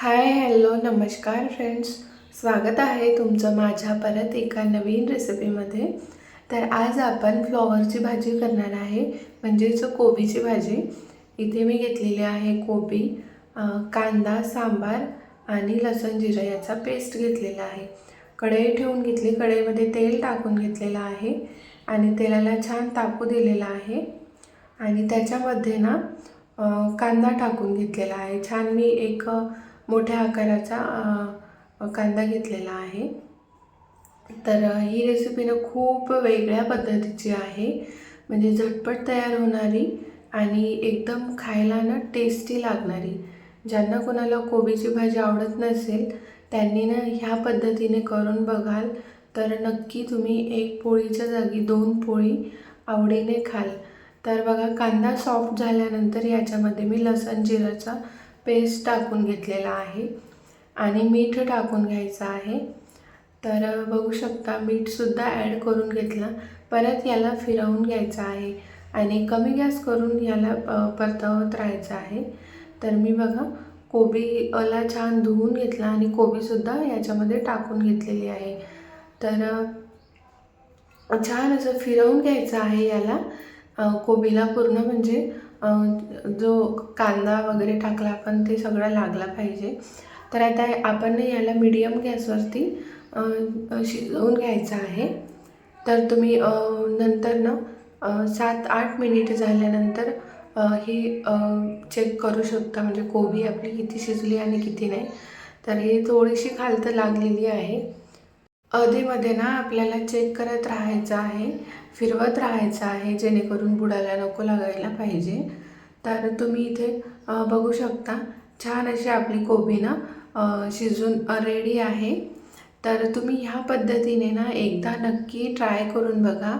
Hi hello नमस्कार friends स्वागत आहे तुमचं माझ्या परत एका नवीन रेसिपीमध्ये तर आज आपण फ्लॉवरची भाजी करणार आहे म्हणजेच कोबीची भाजी. इथे मी घेतलेली आहे कोबी कांदा सांबार आणि लसण जिरं याचा पेस्ट घेतलेला आहे. कढई ठेवून घेतली कढईमध्ये तेल टाकून घेतलेलं आहे आणि तेलाला छान तापू दिलेला आहे. आणि त्याच्यामध्ये ना कांदा टाकून घेतलेला आहे. छान मी एक मोठ्या आकाराचा कांदा घेतलेला आहे. तर ही रेसिपी ना खूप वेगळ्या पद्धतीची आहे. म्हणजे झटपट तयार होणारी आणि एकदम खायला ना टेस्टी लागणारी. ज्यांना कोणाला कोबीची भाजी आवडत नसेल त्यांनी ना ह्या पद्धतीने करून बघाल. तर नक्की तुम्ही एक पोळीच्या जागी दोन पोळी आवडीने खाल. तर बघा कांदा सॉफ्ट झाल्यानंतर याच्यामध्ये मी लसण जिराचा पेस्ट टाकून घेतलेला आहे आणि मीठ टाकून घ्यायचं आहे. तर बघू शकता मीठसुद्धा ॲड करून घेतलं. परत याला फिरवून घ्यायचं आहे आणि कमी गॅस करून याला परतवत राहायचं आहे. तर मी बघा कोबीला छान धुवून घेतला आणि कोबीसुद्धा याच्यामध्ये टाकून घेतलेली आहे. तर छान असं फिरवून घ्यायचं आहे याला. कोबीला पूर्ण म्हणजे जो कांदा वगैरे टाकला आपण ते सगळं लागला पाहिजे. तर आता आपण याला मिडियम गॅसवरती शिजवून घ्यायचं आहे. तर तुम्ही नंतर ना सात आठ मिनिट झाल्यानंतर हे ही चेक करू शकता. म्हणजे कोबी आपली किती शिजली आणि किती नाही. तर ही थोडीशी खालतं लागलेली आहे. अधेमध्ये ना आपल्याला चेक करत राहायचं आहे फिरवत राहायचं आहे जेणेकरून बुडाला नको लागायला पाहिजे. तर तुम्ही इथे बघू शकता छान अशी आपली कोबी ना शिजून रेडी आहे. तर तुम्ही ह्या पद्धतीने ना एकदा नक्की ट्राय करून बघा.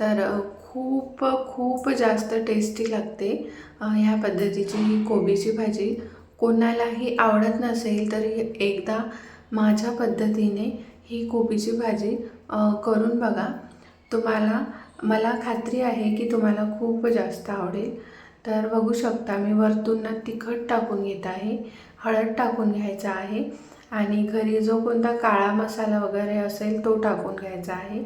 तर खूप खूप जास्त टेस्टी लागते ह्या पद्धतीची ही कोबीची भाजी. कोणालाही आवडत नसेल तरी एकदा माझ्या पद्धतीने ही कोबीची भाजी करून बघा. तुम्हाला मला खात्री आहे की तुम्हाला खूप जास्त आवडेल. तर बघू शकता मी वरतून ना तिखट टाकून घेत आहे हळद टाकून घ्यायचा आहे आणि घरी जो कोणता काळा मसाला वगैरे असेल तो टाकून घ्यायचा आहे.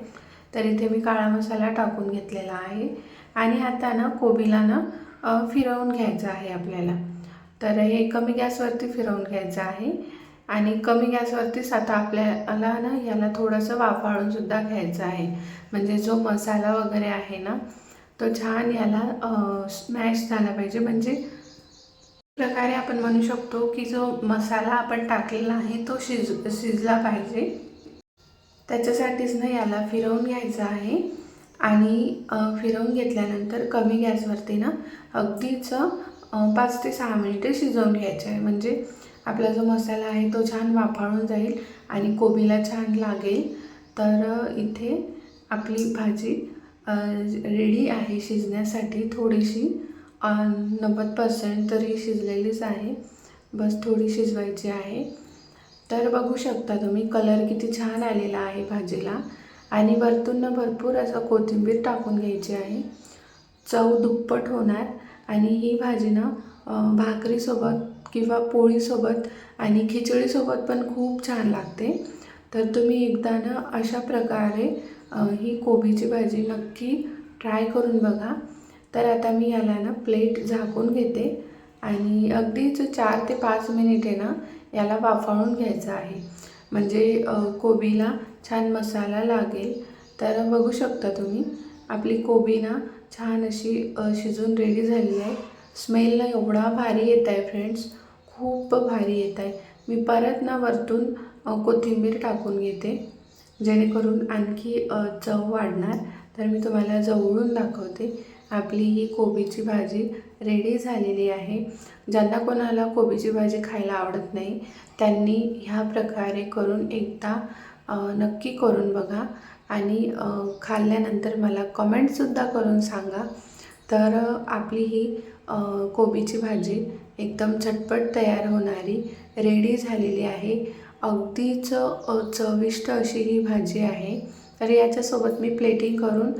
तर इथे मी काळा मसाला टाकून घेतलेला आहे आणि आता ना कोबीला ना फिरवून घ्यायचं आहे आपल्याला. तर हे कमी गॅसवरती फिरवून घ्यायचं आहे. आणि कमी गॅसवरतीच आता आपल्याला ना याला थोडंसं वाफाळूनसुद्धा घ्यायचं आहे. म्हणजे जो मसाला वगैरे आहे ना तो छान याला स्मॅश झाला पाहिजे. म्हणजे प्रकारे आपण म्हणू शकतो की जो मसाला आपण टाकलेला आहे तो शिज शिजला पाहिजे. त्याच्यासाठीच ना याला फिरवून घ्यायचं आहे. आणि फिरवून घेतल्यानंतर कमी गॅसवरती ना अगदीच पाच ते सहा मिनिटे शिजवून घ्यायचे आहे. म्हणजे आपला जो मसाला आहे तो छान वाफाळून जाईल आणि कोबीला छान लागेल. तर इथे आपली भाजी रेडी आहे शिजण्यासाठी. थोडीशी नव्वद पर्सेंट तरी शिजलेलीच आहे. बस थोडी शिजवायची आहे. तर बघू शकता तुम्ही कलर किती छान आलेला आहे भाजीला. आणि वरतून भरपूर असं कोथिंबीर टाकून घ्यायची आहे. चव दुप्पट होणार आणि ही भाजी ना भाकरीसोबत किंवा पोळीसोबत आणि खिचडीसोबत पण खूप छान लागते. तर तुम्ही एकदा ना अशा प्रकारे ही कोबीची भाजी नक्की ट्राय करून बघा. तर आता मी याला ना प्लेट झाकून घेते आणि अगदीच चार ते पाच मिनिटे ना याला वाफाळून घ्यायचं आहे. म्हणजे कोबीला छान मसाला लागेल. तर बघू शकता तुम्ही आपली कोबी ना छान अशी शिजून रेडी झाली आहे. स्मेल ना एवढा भारी येत आहे फ्रेंड्स खूप भारी येत आहे मी परत ना वरतून कोथिंबीर टाकून घेते. जेणेकरून आणखी चव वाढणार. तर मी तुम्हाला जवळून दाखवते. आपली ही कोबीची भाजी रेडी झालेली आहे. ज्यांना कोणाला कोबीची भाजी खायला आवडत नाही त्यांनी ह्या प्रकारे करून एकदा नक्की करून बघा. आणि खाल्ल्यानंतर मला कमेंटसुद्धा करून सांगा. तर आपली ही कोबीची भाजी एकदम झटपट तयार होणारी रेडी झालेली आहे. अगदीच चविष्ट अशी ही भाजी आहे. तर याच्यासोबत मी प्लेटिंग करून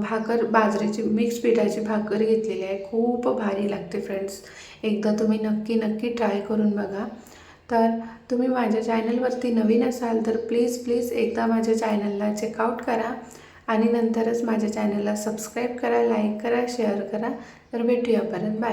भाकर बाजरीची मिक्स पिठाची भाकर घेतलेली आहे. खूप भारी लागते फ्रेंड्स एकदा तुम्ही नक्की नक्की ट्राय करून बघा. तर तुम्ही माझ्या चॅनलवरती नवीन असाल तर प्लीज प्लीज एकदा माझ्या चॅनलला चेकआउट करा. आणि नंतरच माझ्या चॅनलला सबस्क्राईब करा लाईक करा शेअर करा. तर भेटूया परत बाय.